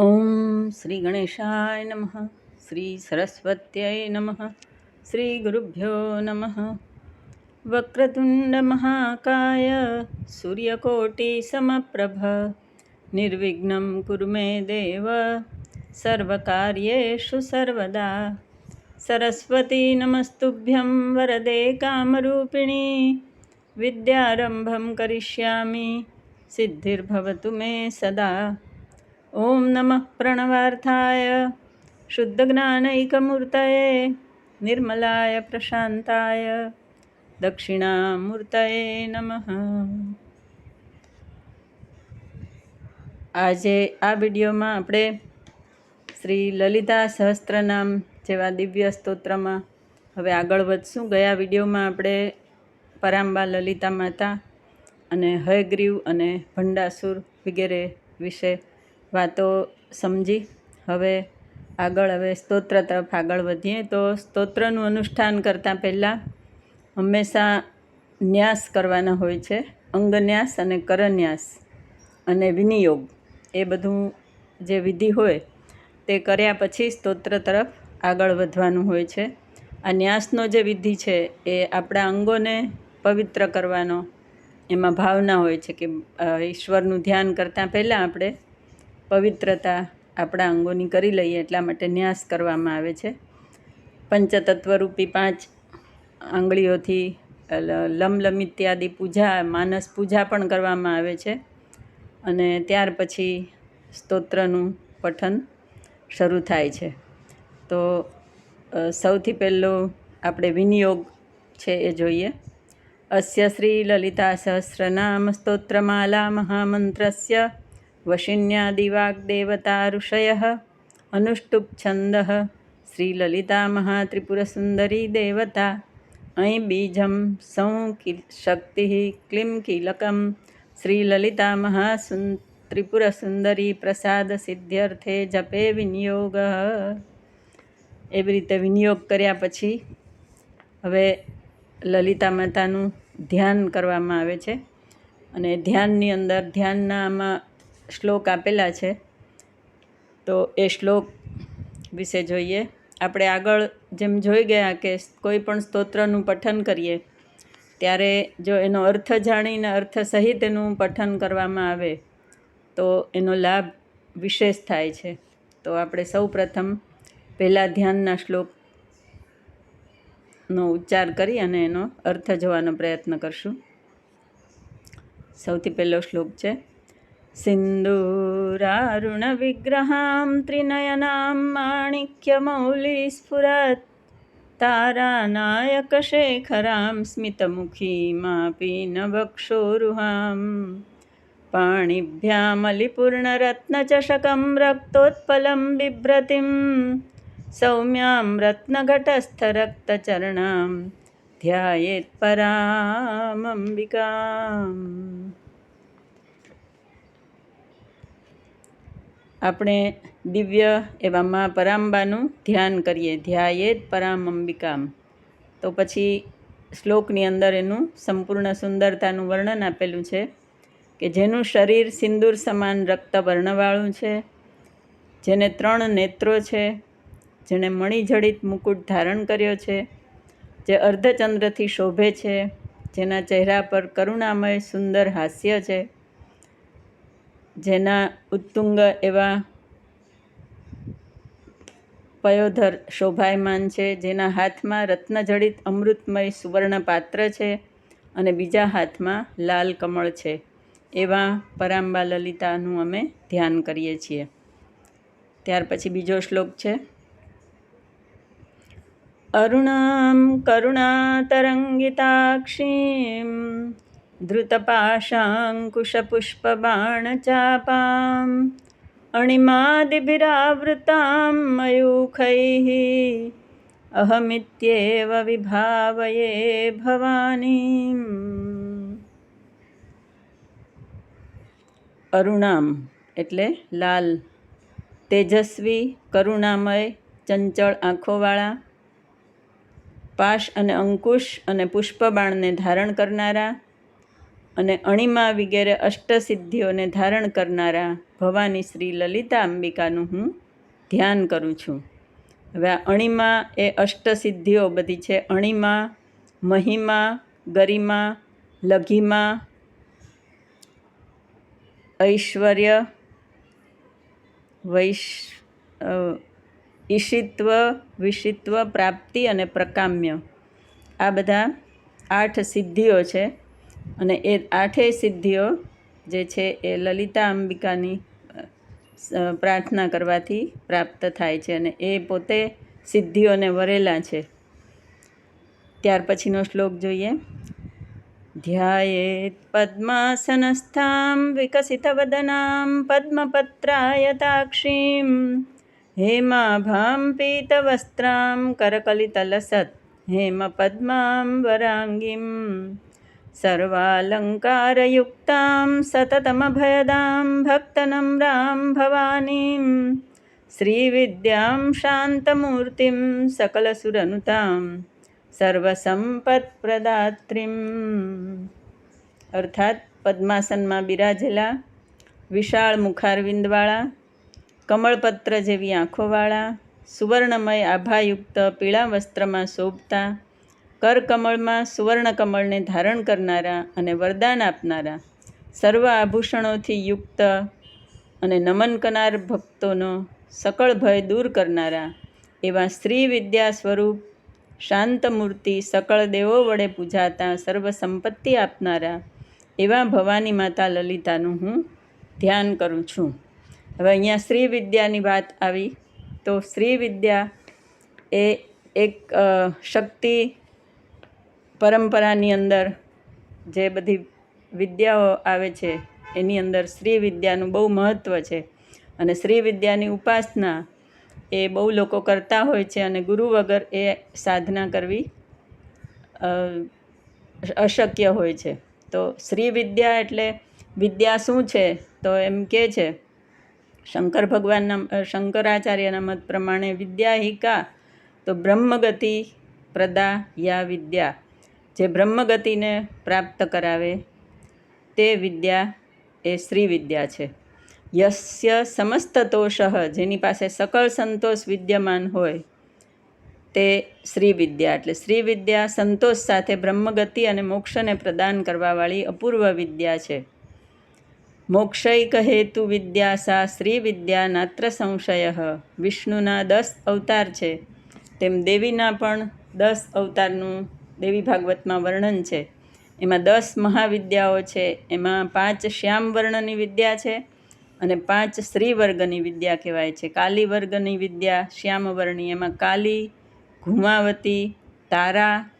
ઓમ શ્રી ગણેશાય નમઃ શ્રી સરસ્વત્યય નમઃ શ્રી ગુરુભ્યો નમઃ વક્રતુંડ મહાકાય સૂર્યકોટિ સમપ્રભ નિર્વિઘ્ન કુરુ મે દેવ સર્વકાર્યેષુ સર્વદા સરસ્વતી નમસ્તુભ્યં વરદે કામરૂપિણી વિદ્યારંભમ કરિષ્યામિ સિદ્ધિર્ભવતુ મે સદા ઓમ નમઃ પ્રણવાર્થાય શુદ્ધજ્ઞાનૈકમૂર્તये નિર્મલાય પ્રશાંતાય દક્ષિણામૂર્તये નમઃ. આજે આ વિડીયોમાં આપણે શ્રી લલિતા સહસ્ત્રનામ જેવા દિવ્ય સ્તોત્રમાં હવે આગળ વધશું. ગયા વિડીયોમાં આપણે પરાંબા, લલિતા માતા અને હયગ્રીવ અને ભંડાસુર વગેરે વિશે વાતો સમજી. હવે આગળ, હવે સ્તોત્ર તરફ આગળ વધીએ તો સ્તોત્રનું અનુષ્ઠાન કરતાં પહેલાં હંમેશા ન્યાસ કરવાના હોય છે. અંગન્યાસ અને કરન્યાસ અને વિનિયોગ એ બધું જે વિધિ હોય તે કર્યા પછી સ્તોત્ર તરફ આગળ વધવાનું હોય છે. આ ન્યાસનો જે વિધિ છે એ આપણા અંગોને પવિત્ર કરવાનો એમાં ભાવના હોય છે કે ઈશ્વરનું ધ્યાન કરતાં પહેલાં આપણે પવિત્રતા આપણા અંગોની કરી લઈએ એટલા માટે ન્યાસ કરવામાં આવે છે. પંચતત્વરૂપી પાંચ આંગળીઓથી લમલમ ઇત્યાદિ પૂજા, માનસ પૂજા પણ કરવામાં આવે છે. અને ત્યાર પછી સ્તોત્રનું પઠન શરૂ થાય છે. તો સૌથી પહેલો આપણે વિનિયોગ છે એ જોઈએ. અસ્ય શ્રી લલિતા સહસ્રનામ સ્તોત્રમાલા મહામંત્રસ્ય વશિન્યાદિવાગ્દેવતા ઋષય અનુષ્ટુપ છંદ શ્રીલલિતા મહાત્રિપુરસુંદરી દેવતા અહીં બીજમ સૌ શક્તિ ક્લિમ કિલકમ શ્રીલલિતા મહાસું ત્રિપુરસુંદરી પ્રસાદ સિદ્ધ્યર્થે જપે વિનિયોગ એવી રીતે વિનિયોગ કર્યા પછી હવે લલિતા માતાનું ધ્યાન કરવામાં આવે છે અને ધ્યાનની અંદર ધ્યાનના આમાં શ્લોક આપેલા છે. તો એ શ્લોક વિશે જોઈએ. આપણે આગળ જેમ જોઈ ગયા કે કોઈ પણ સ્તોત્રનું પઠન કરીએ, ત્યારે જો એનો અર્થ જાણીને અર્થ સહિત એનું પઠન કરવામાં આવે, તો એનો લાભ વિશેષ થાય છે. તો આપણે સૌ પ્રથમ પહેલાં ધ્યાનના શ્લોકનો ઉચ્ચાર કરી અને એનો અર્થ જોવાનો પ્રયત્ન કરશું. સૌથી પહેલો શ્લોક છે सिन्दूरारुणविग्रहां त्रिनयनां माणिक्यमौलिस्फुरत् तारानायकशेखरां स्मितमुखीमापि न वक्षोरुहां पाणिभ्यामलिपूर्णरत्नचषकं रक्तोत्पलं बिभ्रतिं सौम्यां रत्नघटस्थरक्तचरणां ध्यायेत्परामम्बिकाम् આપણે દિવ્ય એવા મા પરાંબાનું ધ્યાન કરીએ. ધ્યાયે જ પરામ અંબિકામ તો પછી શ્લોકની અંદર એનું સંપૂર્ણ સુંદરતાનું વર્ણન આપેલું છે કે જેનું શરીર સિંદૂર સમાન રક્ત વર્ણવાળું છે, જેને ત્રણ નેત્રો છે, જેણે મણિજડિત મુકુટ ધારણ કર્યો છે, જે અર્ધચંદ્રથી શોભે છે, જેના ચહેરા પર કરુણામય સુંદર હાસ્ય છે. જેના ઉત્તુંગ એવા પયોધર શોભાયમાન છે, જેના હાથમાં રત્નજડિત અમૃતમય સુવર્ણ પાત્ર છે અને બીજા હાથમાં લાલ કમળ છે. એવા પરાંબા લલિતાનું અમે ધ્યાન કરીએ છીએ. ત્યાર પછી બીજો શ્લોક છે. અરુણામ કરુણાતરંગિતાક્ષીમ धृतपाशाङ्कुशपुष्पबाणचापाम् अणिमादिभिरावृतां मयूखैः અહમિત્યેવ વિભાવયે ભવાની અરુણામ એટલે લાલ તેજસ્વી કરુણામય ચંચળ આંખોવાળા પાશ અને અંકુશ અને પુષ્પબાણને ધારણ કરનારા અને અણિમા વગેરે અષ્ટસિદ્ધિઓને ધારણ કરનારા ભવાની શ્રી લલિતા અંબિકાનું હું ધ્યાન કરું છું. હવે આ અણિમા એ અષ્ટસિદ્ધિઓ બધી છે. અણિમા, મહિમા, ગરિમા, લઘિમા, ઐશ્વર્ય, વૈશ ઈશિત્વ, વિશિત્વ, પ્રાપ્તિ અને પ્રકામ્ય. આ બધા આઠ સિદ્ધિઓ છે. અને એ આઠેય સિદ્ધિઓ જે છે એ લલિતા અંબિકાની પ્રાર્થના કરવાથી પ્રાપ્ત થાય છે અને એ પોતે સિદ્ધિઓને વરેલા છે. ત્યાર પછીનો શ્લોક જોઈએ. ધ્યાયેત પદ્માસનસ્થાં વિકસિતવદનાં પદ્મપત્રાયતાક્ષીં હેમાભાં પીતવસ્ત્રાં કરકલિતલસत् હેમપદ્માં વરાંગીં सर्वालङ्कारयुक्तां सततमभयदां भक्तनम्रां भवानीं श्रीविद्यां शान्तमूर्तिं सकलसुरनुतां सर्वसम्पत्प्रदात्रीं અર્થાત પદ્માસનમાં બિરાજેલા વિશાળ મુખારવિંદવાળા કમળપત્ર જેવી આંખોવાળા સુવર્ણમય આભાયુક્ત પીળા વસ્ત્રમાં શોભતા કરકમળમાં સુવર્ણકમળને ધારણ કરનારા અને વરદાન આપનારા સર્વ આભૂષણોથી યુક્ત અને નમન કરનાર ભક્તોનો સકળ ભય દૂર કરનારા એવા શ્રી વિદ્યા સ્વરૂપ શાંતમૂર્તિ સકળ દેવો વડે પૂજાતા સર્વ સંપત્તિ આપનારા એવા ભવાની માતા લલિતાનું હું ધ્યાન કરું છું. હવે અહીંયા શ્રી વિદ્યાની વાત આવી. તો શ્રી વિદ્યા એ એક શક્તિ પરંપરાની અંદર જે બધી વિદ્યાઓ આવે છે, એની અંદર શ્રી વિદ્યાનું બહુ મહત્ત્વ છે. અને શ્રી વિદ્યાની ઉપાસના એ બહુ લોકો કરતા હોય છે અને ગુરુ વગર એ સાધના કરવી અશક્ય હોય છે. તો શ્રી વિદ્યા એટલે વિદ્યા શું છે? તો એમ કે છે, શંકર ભગવાનના શંકરાચાર્યના મત પ્રમાણે વિદ્યા હિકા, તો બ્રહ્મગતિ પ્રદા યા વિદ્યા. જે બ્રહ્મગતિને પ્રાપ્ત કરાવે તે વિદ્યા એ શ્રી વિદ્યા છે. યસ્ય સમસ્ત તોષ જેની પાસે સકળ સંતોષ વિદ્યમાન હોય તે શ્રી વિદ્યા. એટલે શ્રી વિદ્યા સંતોષ સાથે બ્રહ્મગતિ અને મોક્ષને પ્રદાન કરવાવાળી અપૂર્વ વિદ્યા છે. મોક્ષૈક હેતુ વિદ્યા સા શ્રી વિદ્યા નાત્ર સંશય. વિષ્ણુના દસ અવતાર છે. તેમ દેવીના પણ દસ અવતારનું દેવી ભાગવતમાં વર્ણન છે. એમાં દસ મહાવિદ્યાઓ છે. એમાં પાંચ શ્યામ વર્ણની વિદ્યા છે અને પાંચ વર્ગની વિદ્યા કહેવાય છે. કાલી વર્ગની વિદ્યા, શ્યામ વર્ણી, એમાં કાલી, ઘુમાવતી, તારા,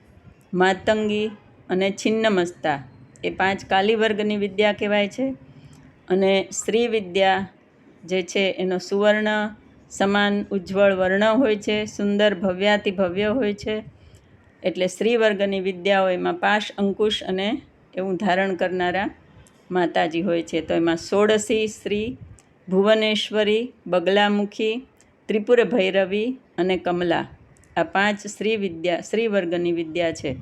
માતંગી અને છિન્નમસ્તા એ પાંચ કાલી વર્ગની વિદ્યા કહેવાય છે. અને શ્રી વિદ્યા જે છે એનો સુવર્ણ, સમાન, ઉજ્જવળ વર્ણ હોય છે, સુંદર, ભવ્યાતિ ભવ્ય હોય છે. એટલે સ્ત્રી વર્ગની વિદ્યાઓ એમાં પાશ, અંકુશ અને એવું ધારણ કરનારા માતાજી હોય છે. તો એમાં સોળસી શ્રી ભુવનેશ્વરી, બગલામુખી ત્રિપુર ભૈરવી અને કમલા. આ પાંચ શ્રી વિદ્યા સ્ત્રી વર્ગની વિદ્યા છે.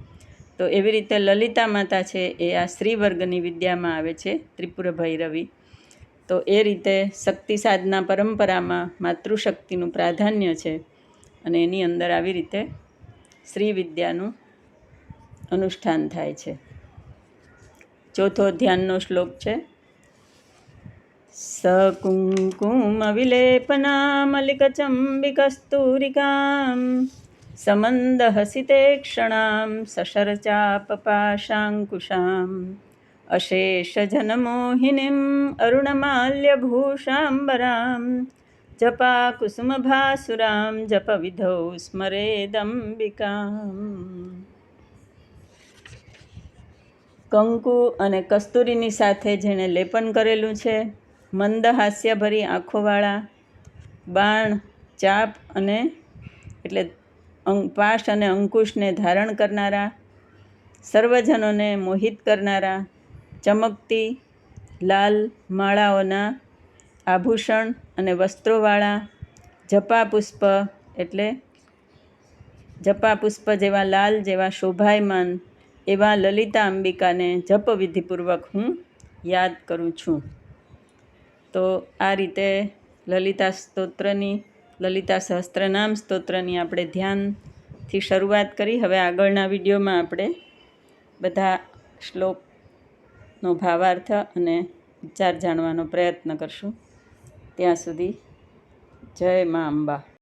તો એવી રીતે લલિતા માતા છે એ આ સ્ત્રી વર્ગની વિદ્યામાં આવે છે ત્રિપુર ભૈરવી તો એ રીતે શક્તિ સાધના પરંપરામાં માતૃશક્તિનું પ્રાધાન્ય છે અને એની અંદર આવી રીતે શ્રી વિદ્યાનું અનુષ્ઠાન થાય છે. ચોથો ધ્યાનનો શ્લોક છે. સકુંકુમવિલેપનામલિકચંબિકસ્તુરિકાં સમંદહસિતે ક્ષણાં સશરચાપપાશાંકુશાં અશેષજનમોહિનીમ અરુણમાલ્યભૂષાંબરાં જપા કુસુમભાસુરામ જપ વિધૌ સ્મરેદંબિકા કંકુ અને કસ્તુરીની સાથે જેણે લેપન કરેલું છે, મંદ હાસ્યભરી આંખોવાળા, બાણ, ચાપ અને એટલે પાશ અને અંકુશને ધારણ કરનારા, સર્વજનોને મોહિત કરનારા, ચમકતી લાલ માળાઓના આભૂષણ અને વસ્ત્રોવાળા, જપા પુષ્પ એટલે જપા પુષ્પ જેવા લાલ જેવા શોભાયમાન એવા લલિતા અંબિકાને જપવિધિપૂર્વક હું યાદ કરું છું. તો આ રીતે લલિતા સ્તોત્રની, લલિતા સહસ્ત્રનામ સ્તોત્રની આપણે ધ્યાનથી શરૂઆત કરી. હવે આગળના વિડીયોમાં આપણે બધા શ્લોકનો ભાવાર્થ અને વિચાર જાણવાનો પ્રયત્ન કરશું. ત્યાં સુધી જય મા અંબા.